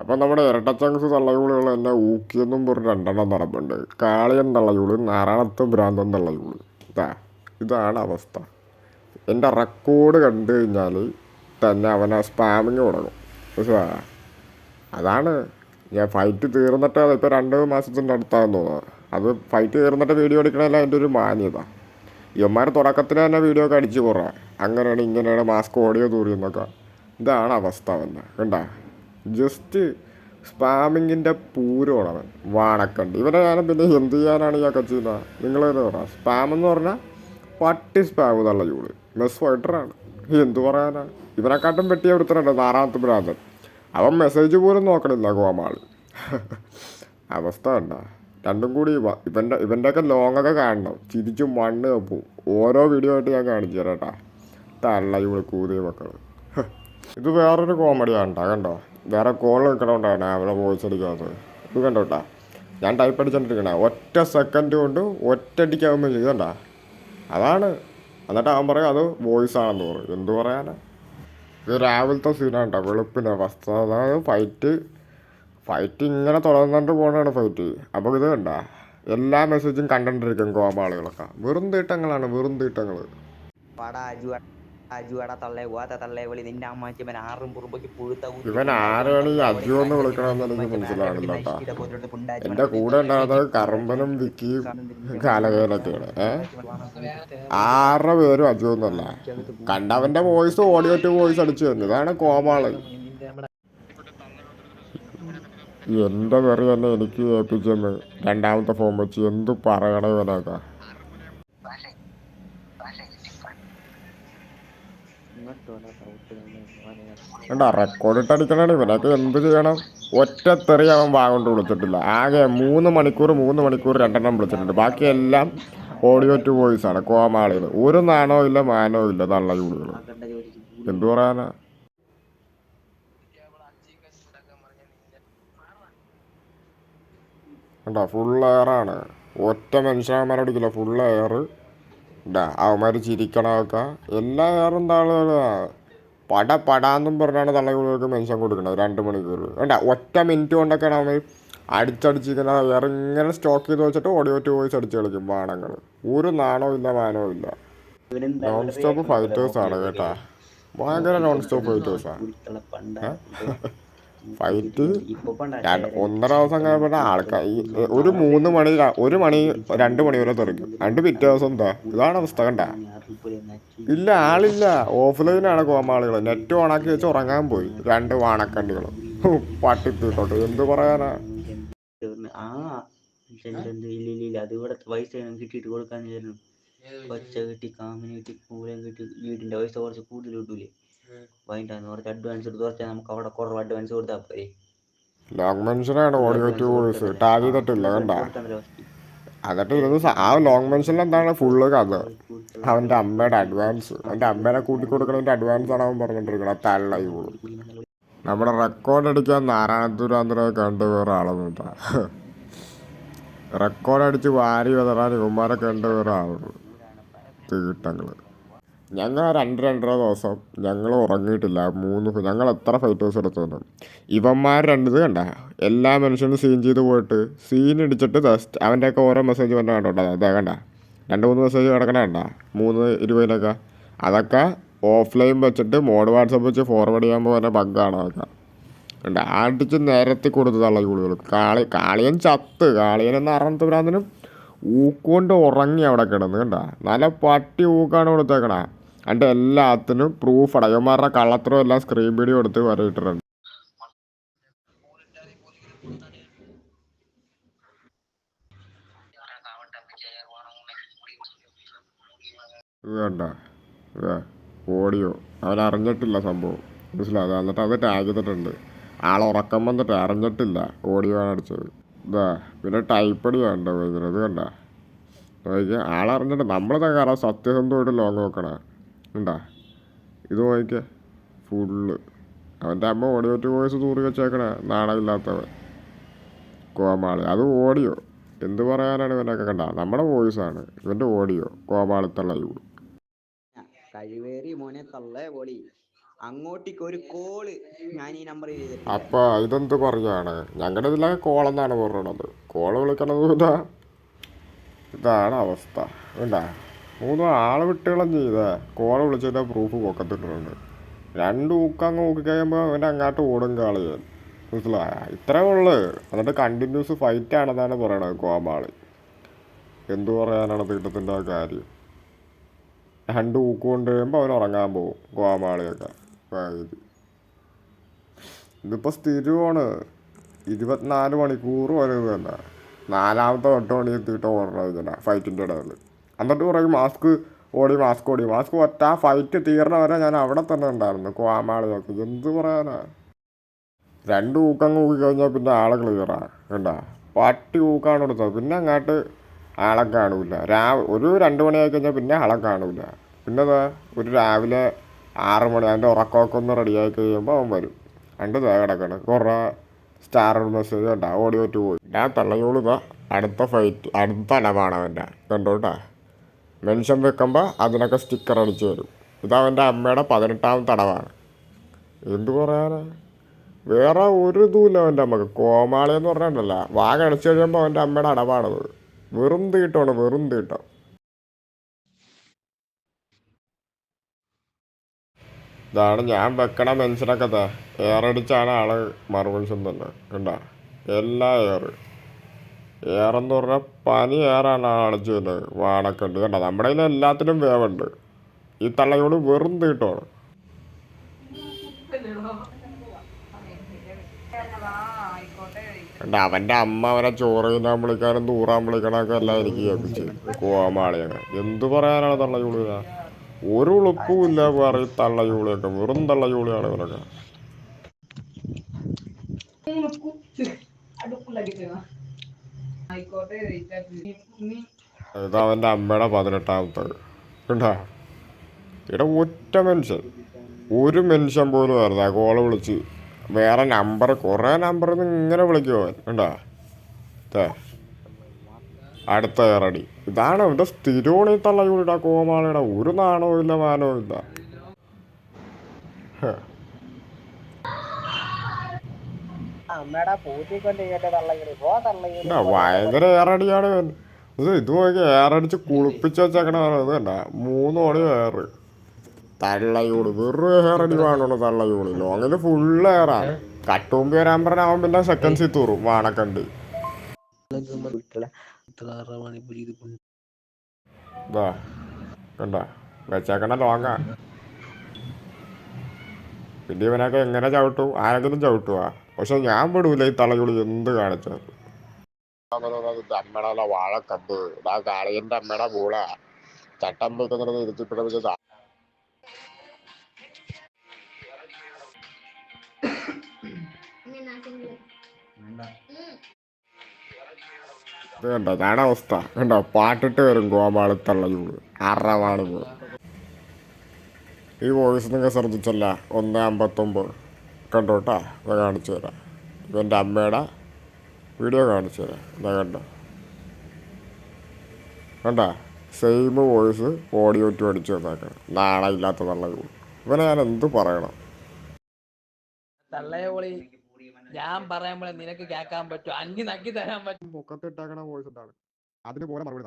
അപ്പം നമ്മുടെ ഇരട്ടച്ചങ്സ് തള്ളയൂളുകൾ എന്നെ ഊക്കിയെന്നും പറഞ്ഞ് രണ്ടെണ്ണം നടപ്പുണ്ട്. കാളിയൻ തള്ളയൂൾ നാരായണത്ത് ഭ്രാന്തൻ തള്ളയൂൾ. ഇതാ ഇതാണ് അവസ്ഥ. എന്റെ റെക്കോർഡ് കണ്ടു കഴിഞ്ഞാൽ തന്നെ അവനെ സ്പാമിങ് തുടങ്ങും. പക്ഷേ അതാണ് ഞാൻ ഫൈറ്റ് തീർന്നിട്ട് ഇപ്പോൾ രണ്ട് മാസത്തിന്റെ അടുത്താണെന്ന് തോന്നുന്നത് അത് ഫൈറ്റ് തീർന്നിട്ട് വീഡിയോ എടുക്കണമല്ല എന്റെ ഒരു മാന്യത. ഇവന്മാർ തുടക്കത്തിൽ തന്നെ വീഡിയോ ഒക്കെ അടിച്ചു കുറേ അങ്ങനെയാണ് ഇങ്ങനെയാണ് മാസ്ക് ഓടിയോ തൂറിയെന്നൊക്കെ ഇതാണ് അവസ്ഥ അവന്റെ കണ്ട? ജസ്റ്റ് സ്പാമിങ്ങിന്റെ പൂരമാണ് വാണക്കണ്ട്. ഇവനെ ഞാൻ പിന്നെ എന്ത് ചെയ്യാനാണ് ഞാൻ കച്ചിന്ന നിങ്ങൾ പറ. സ്പാം എന്ന് പറഞ്ഞാൽ പട്ടി സ്പാം എന്നുള്ള ചൂട്. മെസ് ഫൈറ്ററാണ് എന്തു പറയാനാണ് ഇവനെക്കാട്ടും പെട്ടി ഒരുത്തനുണ്ട് നാറാമത്തെ ഭ്രാന്തൻ. അവൻ മെസ്സേജ് പോലും നോക്കണില്ല കോമാളി അവസ്ഥ ഉണ്ടാ രണ്ടും കൂടി ഇവ- ഇവന്റെ ഇവന്റെയൊക്കെ ലോങ്ങൊക്കെ കാണണം. ചിരിച്ചു മണ്ണ് പോവും ഓരോ വീഡിയോ ആയിട്ട് ഞാൻ കാണിച്ചു തരാം കേട്ടാ തള്ള ഇവിടെ കൂതിയ മക്കൾ ഇത് വേറൊരു കോമഡിയാണ് കേട്ടോ കണ്ടോ? വേറെ കോൾ നിൽക്കണോണ്ടാണ് അവളെ വോയിസ് അടിക്കാത്തത് ഇത് കണ്ടോട്ടാ? ഞാൻ ടൈപ്പ് അടിച്ചോണ്ടിരിക്കണ. ഒറ്റ സെക്കൻഡ് കൊണ്ട് ഒറ്റയടിക്കാവുമ്പോൾ ചെയ്തണ്ട അതാണ്. എന്നിട്ട് അവൻ പറയും അത് വോയിസ് ആണെന്ന് പറയും. എന്ത് പറയാനാ? ഇത് രാവിലത്തെ സീനാണ് കേട്ടോ വെളുപ്പിന് ഫസ്റ്റ് ഫൈറ്റ് ഫൈറ്റ് ഇങ്ങനെ തുടർന്നുകൊണ്ട് പോകണതാണ് ഫൈറ്റ് അപ്പോൾ ഇത് കണ്ട? എല്ലാ മെസ്സേജും കണ്ടിട്ടിരിക്കും കോമാളികളൊക്കെ വെറും തീട്ടങ്ങളാണ് വെറും തീട്ടങ്ങൾ അജുവാടാ തള്ളേ പോവാത്ത തള്ളേ വിളി. നിന്റെ അമ്മാച്ചി ഇവൻ ആറും പുറമ്പൊക്കെ പുഴുത്ത ഇവൻ ആരാണ് അജു എന്ന് വിളിക്കണമെന്ന് എനിക്ക് എന്റെ കേട്ടോ. എന്റെ കൂടെ ഉണ്ടാകുന്നത് കറമ്പനും വിക്കിയും കാലകേലൊക്കെയാണ് ഏ? ആറ് പേരും അജു എന്നല്ല കണ്ടവന്റെ വോയിസ് ഓഡിയോ ടു വോയിസ് അടിച്ചു തന്നെ. ഇതാണ് കോമാൾ. എന്റെ പേര് തന്നെ എനിക്ക് ഏൽപ്പിച്ചെന്ന് രണ്ടാമത്തെ ഫോം വെച്ച് എന്ത് പറയണേ ഇവനൊക്കെ? കണ്ടാ റെക്കോർഡ് ഇട്ട് അടിക്കണാണ് ഇവനൊക്കെ എന്ത് ചെയ്യണം? ഒറ്റ തെറി അവൻ വാഗോണ്ട് വിളിച്ചിട്ടില്ല. ആകെ മൂന്ന് മണിക്കൂർ മൂന്ന് മണിക്കൂർ രണ്ടെണ്ണം വിളിച്ചിട്ടുണ്ട്. ബാക്കിയെല്ലാം ഓഡിയോ ടു വോയിസ് ആണ്. കോമാളികൾ. ഒരു നാണോ ഇല്ല മാനോ ഇല്ല. തള്ള ചൂടുകൾ എന്തു പറയാനാ? ഉണ്ടോ ഫുൾ എയറാണ് ഒറ്റ മനുഷ്യന്മാരടിക്കില്ല ഫുൾ എയർ അവന്മാർ ചിരിക്കണമൊക്കെ എല്ലാ താളുകളാ പട പടാന്നും പറഞ്ഞാണ് തള്ളകുളികൾക്ക് മെൻഷൻ കൊടുക്കുന്നത് രണ്ട് മണിക്കൂർ. വേണ്ട ഒറ്റ മിനിറ്റ് കൊണ്ടൊക്കെയാണ് അവന് അടിച്ചടിച്ചിരിക്കുന്ന വേറെ ഇങ്ങനെ സ്റ്റോക്ക് ചെയ്ത് വെച്ചിട്ട് ഓഡിയോ ടു വോയിസ് അടിച്ച് കളിക്കും ബാണങ്ങൾ ഒരു നാണോ ഇല്ല മാനോ ഇല്ല. നോൺ സ്റ്റോപ്പ് ഫൈറ്റേഴ്സ് ആണ് കേട്ടാ. ഭയങ്കര നോൺ സ്റ്റോപ്പ് ഫൈറ്റേഴ്സാണ് ഫൈറ്റ് ഒന്നര ദിവസം കഴിയുമ്പോൾ ആൾക്കാർ ഈ ഒരു മൂന്ന് മണി ഒരു മണി രണ്ട് മണി വരെ തെറിക്കും. രണ്ട് പിറ്റേ ദിവസം എന്താ? ഇതാണ് അവസ്ഥ കണ്ട. ഇല്ല ആളില്ല. ഓഫ്ലൈനാണ് കോമാളികൾ നെറ്റ് ഓണാക്കി വെച്ച് ഉറങ്ങാൻ പോയി. രണ്ട് വാണക്കണ്ടികൾ പട്ടിത്തിട്ടോട്ട് എന്ത് പറയാനാ? ആ ഇല്ല ഇല്ല ഇല്ല അത് ഇവിടെ പൈസ കിട്ടിയിട്ട് കൊടുക്കാന്ന് വിചാരിച്ചു പച്ച കിട്ടി കാമിന് കിട്ടി പൂരം കിട്ടി. വീടിന്റെ പൈസ കുറച്ച് കൂടുതൽ കിട്ടൂലേ? വൈകിട്ടാന്ന് കുറച്ച് അഡ്വാൻസ് എടുത്ത് കുറച്ചാൽ നമുക്ക് അവിടെ കുറവ് അഡ്വാൻസ് കൊടുത്താൽ പോരെ ലോങ് മെൻഷനാണ് ഓഡിയോ ടു വോയിസ് ടാഗ് ചെയ്തിട്ടില്ല കണ്ട എന്നിട്ട് ഇരുന്ന് ആ ലോങ് മെൻഷനിൽ എന്താണ് ഫുള്ള് കഥ അവന്റെ അമ്മയുടെ അഡ്വാൻസ് അവന്റെ അമ്മേനെ കൂട്ടി കൊടുക്കണതിന്റെ അഡ്വാൻസ് ആണ് അവൻ പറഞ്ഞിട്ടിരിക്കണം തള്ളായി പോകും നമ്മുടെ റെക്കോർഡ് അടിക്കാൻ നാരായണത്തുരാന്തരെ കണ്ട് റെക്കോർഡ് അടിച്ച് വാരി വിതറാൻ ഇവന്മാരെ കണ്ട് വേറെ ഞങ്ങൾ രണ്ട് രണ്ടര ദിവസം ഞങ്ങൾ ഉറങ്ങിയിട്ടില്ല. മൂന്ന് ഞങ്ങൾ എത്ര ഫൈറ്റേഴ്സ് എടുത്തു ഇവന്മാർ രണ്ടിത് കണ്ട. എല്ലാ മനുഷ്യനും സീൻ ചെയ്ത് പോയിട്ട് സീൻ ഇടിച്ചിട്ട് ജസ്റ്റ് അവന്റെയൊക്കെ ഓരോ മെസ്സേജ് വന്നെ കണ്ടോ അതാ കണ്ട. രണ്ട് മൂന്ന് മെസ്സേജ് കിടക്കണ കണ്ട. മൂന്ന് ഇരുപതിനൊക്കെ. അതൊക്കെ ഓഫ്ലൈൻ വെച്ചിട്ട് മോഡ് വാട്സപ്പ് വെച്ച് ഫോർവേഡ് ചെയ്യാൻ പോകുന്ന ബഗ്ഗാണ് അതൊക്കെ. ഉണ്ട് അടിച്ച് നിരത്തി കൊടുത്തതാണ് ചൂടുകൾ കാളി കാളിയൻ ചത്ത്. കാളിയൻ എന്ന അറന്നത്ത് ഭ്രാന്തനും ഊക്കൊണ്ട് ഉറങ്ങി അവിടെ കിടന്ന് കണ്ട. നല്ല പട്ടി ഊക്കാണ് കൊടുത്തേക്കണ. എന്നിട്ട് എല്ലാത്തിനും പ്രൂഫ് അടയന്മാരുടെ കള്ളത്തരം എല്ലാം സ്ക്രീൻ വീഡിയോ എടുത്ത് വരയിട്ടിട്ടുണ്ട് ഇത് ഓഡിയോ അവൻ സംഭവം. മനസ്സിലായത് എന്നിട്ട് അത് ടാഗ് ചെയ്തിട്ടുണ്ട്. ആൾ ഉറക്കം വന്നിട്ട് അറിഞ്ഞിട്ടില്ല ഓഡിയോ ആണ് അടിച്ചത്. ഇതാ പിന്നെ ടൈപ്പ് അടി വേണ്ട ഇതിനത് കണ്ട. ആളറിഞ്ഞിട്ട് നമ്മൾ തകരാ സത്യസന്ധമായിട്ട് ലോങ് നോക്കണ. ഉണ്ടാ? ഇത് വായിക്കുക ഫുള്ള്. അവന്റെ അമ്മ ഓഡിയോ ടു വോയിസ് തൂറി വെച്ചേക്കണേ നാണമില്ലാത്തവൻ. കോമാളി. അത് ഓഡിയോ എന്ത് പറയാനാണ് ഇവനൊക്കെ കണ്ട? നമ്മുടെ വോയിസാണ് ഇവന്റെ ഓഡിയോ കോമാളിത്തള്ള ചൂട്. കഴിവേറി മോനെ തള്ളേ പൊളി അങ്ങോട്ടേക്ക് ഒരു കോൾ ഞാൻ ഈ നമ്പർ അപ്പൊ ഇതെന്ത് പറയാണ്? ഞങ്ങളുടെ ഇതിലൊക്കെ കോളെന്നാണ് പറയണത് കോൾ വിളിക്കണത് ഇതാണ് അവസ്ഥ. വേണ്ട മൂന്ന് ആൾ വിട്ടുകളും ചെയ്ത. കോൾ വിളിച്ചതിന്റെ പ്രൂഫ് പൊക്കത്തിട്ടുണ്ട് രണ്ട് ഊക്കങ്ങ് ഊക്കി കഴിയുമ്പോൾ അവന്റെ അങ്ങോട്ട് ഓടും കാളിയാൻ മനസ്സിലായ? ഇത്രേ ഉള്ളു. എന്നിട്ട് കണ്ടിന്യൂസ് ഫൈറ്റ് ആണെന്നാണ് പറയണത് കോമാളി. എന്തു പറയാനാണ് തീട്ടത്തിന്റെ ആ കാര്യം? രണ്ട് ഊക്ക് കൊണ്ട് കഴിയുമ്പോൾ അവൻ ഉറങ്ങാൻ പോകും കോമാളിയൊക്കെ. ഇതിപ്പോൾ സ്ഥിരമാണ്. ഇരുപത്തിനാല് മണിക്കൂർ വരുന്നത് തന്നെ. നാലാമത്തെ എട്ട് മണി എത്തിയിട്ട് ഓടണത് ഇതിനെ ഫൈറ്റിന്റെ ഇടയിൽ എന്നിട്ട് പറയും മാസ്ക് ഓടി മാസ്ക് ഓടി. മാസ്ക് ഒറ്റ ആ ഫൈറ്റ് തീർന്ന വരെ ഞാൻ അവിടെ തന്നെ ഉണ്ടായിരുന്നു കോമാളി നോക്കി എന്ത് പറയാനാ? രണ്ട് ഊക്കങ്ങ് ഊക്കി കഴിഞ്ഞാൽ പിന്നെ ആളെ ക്ലിയറാ കണ്ടാ? പട്ടി ഊക്കാണ് കൊടുത്തത്. പിന്നെ അങ്ങോട്ട് ആളെ കാണൂല. രാ ഒരു രണ്ട് മണിയായി കഴിഞ്ഞാൽ പിന്നെ ആളെ കാണൂല. പിന്നെ ഒരു രാവിലെ ആറ് മണി അതിന്റെ ഉറക്കമൊക്കെ ഒന്ന് റെഡിയായി കഴിയുമ്പോൾ അവൻ വരും. രണ്ട് ദേ കിടക്കണം. കുറേ സ്റ്റാർ മെസ്സേജ് കണ്ടാ ഓടി പോയി. ഞാൻ തള്ളയോളുക അടുത്ത ഫൈറ്റ് അടുത്ത അലമാണ് അവന്റെ കണ്ടോട്ടാ? മെൻഷൻ വെക്കുമ്പോൾ അതിനൊക്കെ സ്റ്റിക്കർ അടിച്ച് വരും ഇതവന്റെ അമ്മയുടെ പതിനെട്ടാം തടവാണ്. എന്തു പറയാനാ? വേറെ ഒരു ഇതുമില്ല അവന്റെ അമ്മയ്ക്ക്. കോമാളി എന്ന് പറഞ്ഞിട്ടല്ല വാഗ അടച്ചു കഴിയുമ്പോൾ അവന്റെ അമ്മയുടെ അടവാണത്. വെറും തീട്ടമാണ് വെറും തീട്ടം. ഇതാണ് ഞാൻ വെക്കണ മെൻഷനൊക്കെ ദാ. എയറടിച്ചാണ് ആൾ മറുമനുഷ്യൻ തന്നെ. കണ്ട? എല്ലാ എയർ. എയറെന്ന് പറഞ്ഞാൽ പനി ഏറാണ് അടിച്ചു വരുന്നത് വാണക്കുണ്ട് കണ്ട? നമ്മുടെ കയ്യിൽ എല്ലാത്തിനും വേവുണ്ട്. ഈ തള്ളയോട് വെറും തീട്ടമാണ് അവന്റെ അമ്മ അവനെ ചോറ് തിന്നാൻ വിളിക്കാനും തൂറാൻ വിളിക്കണമൊക്കെ എല്ലാം എനിക്ക് കേൾപ്പിച്ച്. കോമാളിയാണ് എന്ത് പറയാനാണ് തള്ളയൂളി ഒരു ഉളുപ്പും ഇല്ല പറയും തള്ളയൂളിയൊക്കെ. വെറും തള്ളയൂളിയാണ് ഇവരൊക്കെ ഇത് അവന്റെ അമ്മയുടെ പതിനെട്ടാമത്തെ കണ്ടാ? ഇവിടെ ഒറ്റ മനുഷ്യൻ. ഒരു മനുഷ്യൻ പോലും വരുന്ന കോൾ വിളിച്ച്. വേറെ നമ്പർ കുറേ നിന്ന് ഇങ്ങനെ വിളിക്കുമോ കണ്ടാ? അടുത്ത ഏറടി ഇതാണ് അവന്റെ സ്ഥിരോണി തള്ളയൂടിയുടെ കോമാളിയുടെ. ഒരു നാണവും ഇല്ല മാനവും ഇല്ല. ഭയങ്കര ഏറടിയാണ് ഇത് നോക്കി ഏറടിച്ച് കുളിപ്പിച്ച് വെച്ചേക്കണ ഇത് കണ്ട മൂന്ന് മണി ഏറ്. തള്ളയൂട് വെറും ഏറടി വേണോ തള്ളയൂട് ലോങ്ങിൽ ഫുള്ള് ഏറാ. കട്ടുമ്പി വരാൻ പറഞ്ഞ അവൻ പിന്നെ സെക്കൻഡ് സീ തൂറും വാണക്കണ്ട്. വെച്ചേക്കണ ലോങ്ങ. പിന്നെ ഇവനൊക്കെ എങ്ങനെ ചവിട്ടും? ആരെങ്കിലും ചവിട്ടുവാ? പക്ഷെ ഞാൻ വിടൂല ഈ തളകുളി എന്ത് കാണിച്ചാൽ അമ്മയുടെ വാഴക്കമ്പ്. ഇതാ കാളിയന്റെ അമ്മയുടെ പൂള. ചട്ടം വെക്കുന്നത് ഇരുത്തിപ്പിടിപ്പിച്ചതാ ഇത് കണ്ടോ ഇതാണ് അവസ്ഥ. കണ്ടോ പാട്ടിട്ട് വരും ഗോപാളത്തള്ളയൂട് അറവാണ് പോ ഈ വോയിസ് നിങ്ങൾ ശ്രദ്ധിച്ചല്ല. ഒന്ന് അമ്പത്തൊമ്പത്. കണ്ടോട്ടാ ഇപ്പം കാണിച്ചു തരാം. ഇവന്റെ അമ്മയുടെ വീഡിയോ കാണിച്ചു തരാം. ഇതാ കണ്ടോ? കണ്ട? സെയിം വോയിസ് ഓഡിയോ ടു അടിച്ചു വന്നേക്കണം നാളെ ഇല്ലാത്ത തള്ളയൂട് ഇവനെ ഞാൻ എന്ത് പറയണം? തള്ളയോളി ഞാൻ പറയുമ്പോഴേ നിനക്ക് കേൾക്കാൻ പറ്റും. അഞ്ച് നക്കി തരാൻ പറ്റും. പൊക്കത്തിട്ടേക്കണ വോയിസ് ഉണ്ടാണ് അതിന് പോലെ മറുപടി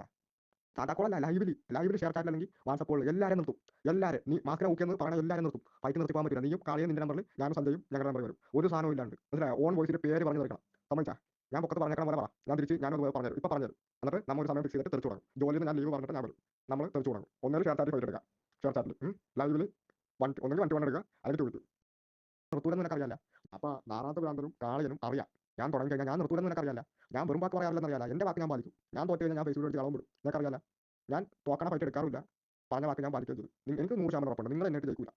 ടാറ്റാക്കോളല്ല ലൈവിൽ ലൈവിൽ ഷെയർ ചാറ്റ് അല്ലെങ്കിൽ വാട്സപ്പ് വാട്സപ്പുകളിൽ എല്ലാവരും നിർത്തും. എല്ലാവരും നീ മാസ്കിനെ എന്ന് പറയണ എല്ലാവരും നിർത്തും. ഫൈറ്റ് നിർത്തി പോകാൻ പറ്റില്ല. നീയും കാളിയും നിന്റെ നമ്പറിൽ ഞാനും സന്ധ്യയും ഞങ്ങളുടെ നമ്പർ വരും. ഒരു സാധനവും ഇല്ലാണ്ട്. മനസ്സിലായോ? ഓൺ വോയിസിന്റെ പേര് പറഞ്ഞു തീർക്കണം. സമ്മതിച്ചാ ഞാൻ പൊക്കത്ത് പറഞ്ഞേക്കണ പോലെ പറ. ഞാൻ തിരിച്ച് ഞാൻ പറഞ്ഞത് ഇപ്പൊ പറഞ്ഞത് എന്നിട്ട് നമ്മൾ ഒരു സമയം ഫിക്സ് ചെയ്തിട്ട് തെറിച്ചു തുടങ്ങും. ജോലിയിൽ ഞാൻ ലീവ് പറഞ്ഞിട്ട് ഞാൻ വരും. നമ്മൾ തെറിച്ചു തുടങ്ങും. ഒന്നേലും ഷെയർ ചാറ്റ് ഫൈറ്റ് എടുക്കുക ഷെയർ ചാറ്റിൽ ലൈവിൽ വൺ ഒന്നെങ്കിൽ വണ്ടി വൺ എടുക്കുക. അല്ലെങ്കിൽ ചോദിക്കും നിർത്തൂരെന്ന് നിനക്ക് അറിയാല്ല അപ്പൊ നാറാത്ത ഭ്രാന്തനും കാളിയനും അറിയാം. ഞാൻ തുടങ്ങി കഴിഞ്ഞാൽ ഞാൻ നിർത്തൂരെന്ന് നിനക്ക് അറിയാല്ല ഞാൻ വെറും വാക്ക് പറയാറില്ലെന്ന് അറിയാല എന്റെ വാക്ക് ഞാൻ പാലിക്കും. ഞാൻ തോറ്റ് കഴിഞ്ഞാൽ ഞാൻ ഫേസ്ബുക്ക് എടുത്ത് കളവും വിടും നിനക്ക് അറിയാല ഞാൻ തോക്കണ ഫൈറ്റ് എടുക്കാറില്ല പറഞ്ഞ വാക്ക് ഞാൻ പാലിക്കരുത്. എനിക്ക് നൂറ് ശതമാനം ഉറപ്പുണ്ട്. നിങ്ങൾ എന്നിട്ട് ജയിക്കില്ല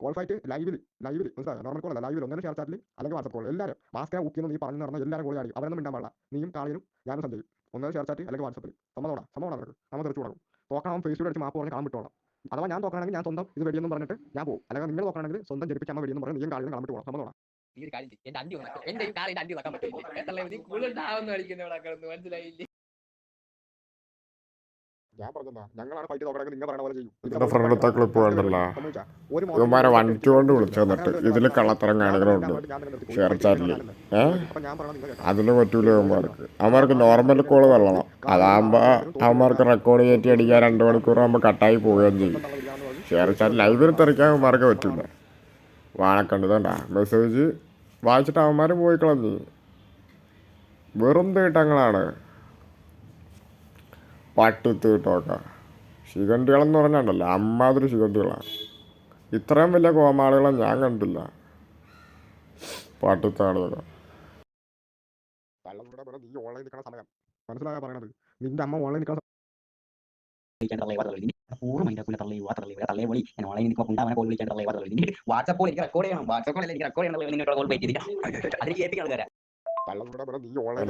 കോൾ ഫൈറ്റ് ലൈവിൽ ലൈവിൽ മനസ്സിലായോ? നോർമൽ കോൾ അല്ല ലൈവിൽ ഒന്നര ഷെയർ ചാറ്റിൽ അല്ലെങ്കിൽ വാട്സപ്പ് കോൾ എല്ലാവരും മാസ്ക് ഊക്കിയെന്ന് നീ പറഞ്ഞു നടന്ന എല്ലാവരും കോളി ആടി അവരൊന്നും മിണ്ടാൻ പാടില്ല. നീയും കാളിയും ഞാനും സഞ്ജയും. ഒന്നര ഷെയർ ചാറ്റ് അല്ലെങ്കിൽ വാട്സപ്പിൽ സമ്മതോടാ സമ്മതമാണ് അവർക്ക് നമ്മൾ തെറിച്ചു തുടങ്ങും. തോക്കണം ഫേസ്ബുക്ക് അടിച്ച് മാപ്പ് പറഞ്ഞ് കാണാൻ വിട്ടോളാം. അഥവാ ഞാൻ തോക്കണമെങ്കിൽ ഞാൻ സ്വന്തം ഇത് വെടിയെന്നും പറഞ്ഞിട്ട് ഞാൻ പോകും അല്ലെങ്കിൽ നിങ്ങൾ നോക്കണമെങ്കിൽ സ്വന്തം ജനിപ്പിച്ച് വെടിയെന്ന് പറഞ്ഞ് നീയും കാളിയും കളമിട്ട് പോകണം സമ്മതോടാ ഈ ഒരു കാര്യം. എന്റെ അണ്ടി വന്നു എന്റെ ഈ എന്റെ അണ്ടി വെക്കാൻ പറ്റില്ല. തള്ളയോളി കൂടുതൽ താവെന്ന് കളിക്കുന്ന ഇവിടെ കിടന്ന്. മനസ്സിലായില്ലേ? ഞാൻ പറഞ്ഞതാ ഞങ്ങളാണ് ഫൈറ്റ് നോക്കണമെങ്കിൽ നിങ്ങൾ പറയണ പോലെ ചെയ്യും. ഇവന്മാരെ വണ്ടി കൊണ്ട് വിളിച്ചു വന്നിട്ട് ഇതിൽ കള്ളത്തരം കാണികളുണ്ട് ഷെയർ ചാറ്റിൽ ഏ? അതിന് പറ്റൂല അവന്മാർക്ക് അവന്മാർക്ക് നോർമൽ കോൾ തള്ളണം. അതാകുമ്പോ അവന്മാർക്ക് റെക്കോർഡ് കയറ്റി അടിക്കാൻ രണ്ട് മണിക്കൂർ ആകുമ്പോൾ കട്ടായി പോവുകയും ചെയ്യും. ഷെയർ ചാറ്റ് ലൈവിൽ തെറിക്കാൻ അവന്മാർക്ക് പറ്റില്ല വാണക്കണ്ട് വേണ്ട മെസ്സേജ് വായിച്ചിട്ട് അവന്മാർ പോയി കളഞ്ഞു. വെറും തീട്ടങ്ങളാണ് പട്ടിത്തീട്ടമൊക്കെ ശിഖണ്ഡികളെന്ന് പറഞ്ഞാണ്ടല്ലോ അമ്മാതിരി ശിഖണ്ഡികളാണ് ഇത്രയും വലിയ കോമാളികളെ ഞാൻ കണ്ടില്ല. പട്ടിത്താളുകളെ നീ ഓൺലൈൻ നിൽക്കുന്ന സമയം. മനസ്സിലാകാൻ പറയണത്? നിന്റെ അമ്മ ഓൺലൈൻ നിൽക്കുന്ന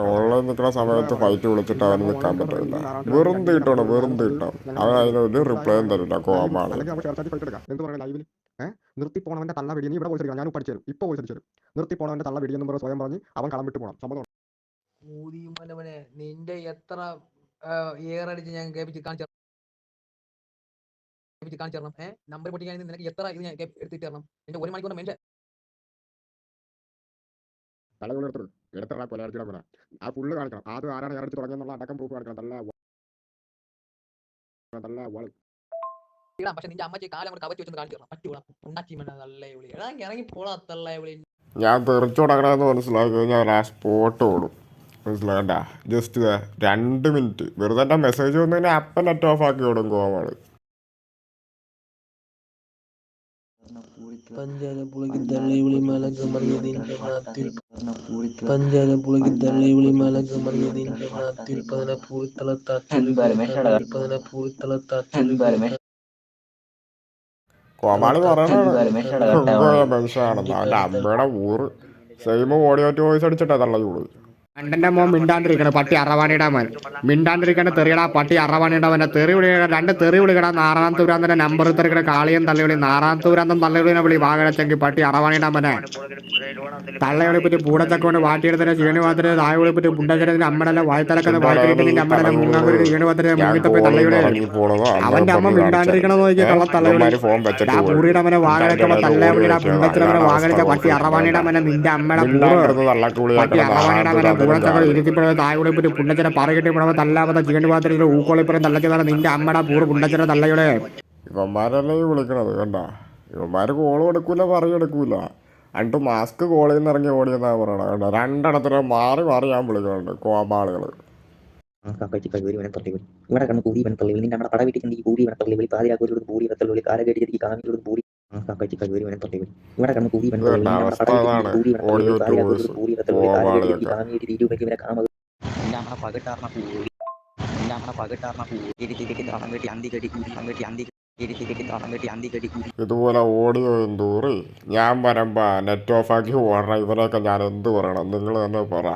ഓൺലൈൻ നിൽക്കുന്ന സമയത്ത് ഫൈറ്റ് വിളിച്ചിട്ട് അവന് നിൽക്കാൻ പറ്റില്ല വെറും തീട്ടാണ് വെറും തീട്ടാണ് അവൻ അതിനൊരു റിപ്ലൈയും തരില്ല കോമാണ് നിർത്തി പോണവന്റെ തള്ള വെടിയെന്ന് നീ ഇവിടെ പോയി ഞാൻ പഠിച്ചു തരും. ഇപ്പൊ പോയി തരും. നിർത്തി പോണവന്റെ തള്ള വെടിയെന്ന് എന്ന് പറഞ്ഞ് സ്വയം പറഞ്ഞ് അവൻ കളം വിട്ടു പോണം. സംഭവം ഊതിമലവനെ നിന്റെ എത്ര ഏറടിച്ച് ഞാൻ കേൾപ്പിച്ച് കാണിച്ചു കാണിച്ചു തരണം ഏഹ് നമ്പർ പൊട്ടിക്കാൻ നിനക്ക് എത്ര ഇത് ഞാൻ എടുത്തിട്ട് തരണം. എന്റെ ഒരു മണിക്കൂർ കൊല ആ ഫുള്ള് കാണിക്കണം. ആദ്യം ആരാണ് ഞാൻ എടുത്ത് തുടങ്ങിയെന്നുള്ള അടക്കം പ്രൂഫ് കാണിക്കണം. വള പക്ഷെ നിന്റെ അമ്മച്ചി കാലം കൂടെ കവച്ച് വെച്ചൊന്ന് കാണിച്ചു തരണം. പറ്റൂടാ ഉണ്ടാക്കി നല്ല തള്ളേ വിളി. എടാ ഇറങ്ങി പോടാ തള്ളേ വിളി. ഞാൻ തെറിച്ചു തുടങ്ങണമെന്ന് മനസ്സിലാക്കി കഴിഞ്ഞാൽ ആ സ്പോട്ട് ഓടും. മനസ്സിലാകണ്ട ജസ്റ്റ് രണ്ട് മിനിറ്റ് വെറുതെ എന്റെ മെസ്സേജ് വന്നതിന് അപ്പം നെറ്റ് ഓഫ് ആക്കി ഓടും പുളകി പഞ്ചാര പതിന പതിന കോമാളി പറയുന്നത് മനുഷ്യനാണെന്ന് അവന്റെ അമ്മയുടെ ഊറ്. സെയിം ഓഡിയോ വോയിസ് അടിച്ചിട്ടാ തള്ള ചൂട് അണ്ടന്റെ മോൻ മിണ്ടാണ്ടിരിക്കണ. പട്ടി അറവാണിയുടെ മോൻ. മിണ്ടാണ്ടിരിക്കണ തെറിയടാ. പട്ടി അറവാണിയുടെ മോനെ. തെറി വിളിക്കണ രണ്ട് തെറി വിളിക്കണ നാറാം തൂരാന്തന്റെ നമ്പർ തെറിക്കണ കാളിയും തള്ളിവിളി നാറാം തൂരാന്തം തള്ളിവിളിനെ വിളി വാകഴച്ചെങ്കിൽ പട്ടി അറവാണിയുടെ മോനെ. തള്ളവിളി പറ്റി പൂടച്ചക്കൊണ്ട് വാട്ടിയെടുത്തതിന് ചീണിവാത്തിന് തായവിളി പറ്റി പുണ്ടച്ചരത്തിന് അമ്മടല്ല വായ്ത്തലക്കുന്ന വായ്ക്കലിന്റെ അമ്മടല്ല മുങ്ങാങ്കുരി ചീണിവാത്തിന് മുങ്ങിത്തപ്പി തള്ളിയുടെ അവന്റെ അമ്മ മിണ്ടാണ്ടിരിക്കണ നോക്കി കള്ള ആ പൂറിയുടെ മനെ വാകഴക്കുമ്പോ തള്ളവിളിയുടെ പുണ്ടച്ചരവനെ വാകഴിച്ച പട്ടി അറവാണിയുടെ മനെ നിന്റെ അമ്മയുടെ പട്ടി അറവാണിയുടെ മനെ പൂടച്ചക്കൾ ഇരുത്തിപ്പോഴ തായകുടി പറ്റി പുണ്ടച്ചര പറകിട്ടി പുഴവ തല്ലാമത്തെ ചീണ്ടി പാത്രത്തിൽ ഊക്കോളിപ്പുറം തള്ളച്ചതാണ് നിന്റെ അമ്മയുടെ പൂർ പുണ്ടച്ചര തള്ളയുടെ. ഇവന്മാരല്ലേ വിളിക്കണത്? കണ്ട? ഇവന്മാര് കോളും എടുക്കൂല. പറയെടുക്കൂല എന്നിട്ട് മാസ്ക് കോളിൽ നിന്ന് ഇറങ്ങി ഓടിയെന്നാ പറയണത്. കണ്ട? രണ്ടിടത്തിനും മാറി മാറി ഞാൻ വിളിക്കുന്നുണ്ട് കോമാളുകൾ. ഇവിടെ കണ്ണ് കൂടി വനത്തള്ളി നിന്റെ നമ്മുടെ പട വീട്ടിൽ കൂടി വനത്തള്ളി വിളി. പാതിരാക്കൂരി കൂടി വനത്തള്ളി കാലകേടി കാമിലൂടെ കൂടി ഇവിടെ കൂടി പകട്ടാർന്ന കൂടി ഇതുപോലെ ഓഡിയോ എന്തൂറി? ഞാൻ വരുമ്പോ നെറ്റ് ഓഫ് ആക്കി ഓടണം ഇവരൊക്കെ ഞാൻ എന്ത് പറയണം? നിങ്ങൾ തന്നെ പറ.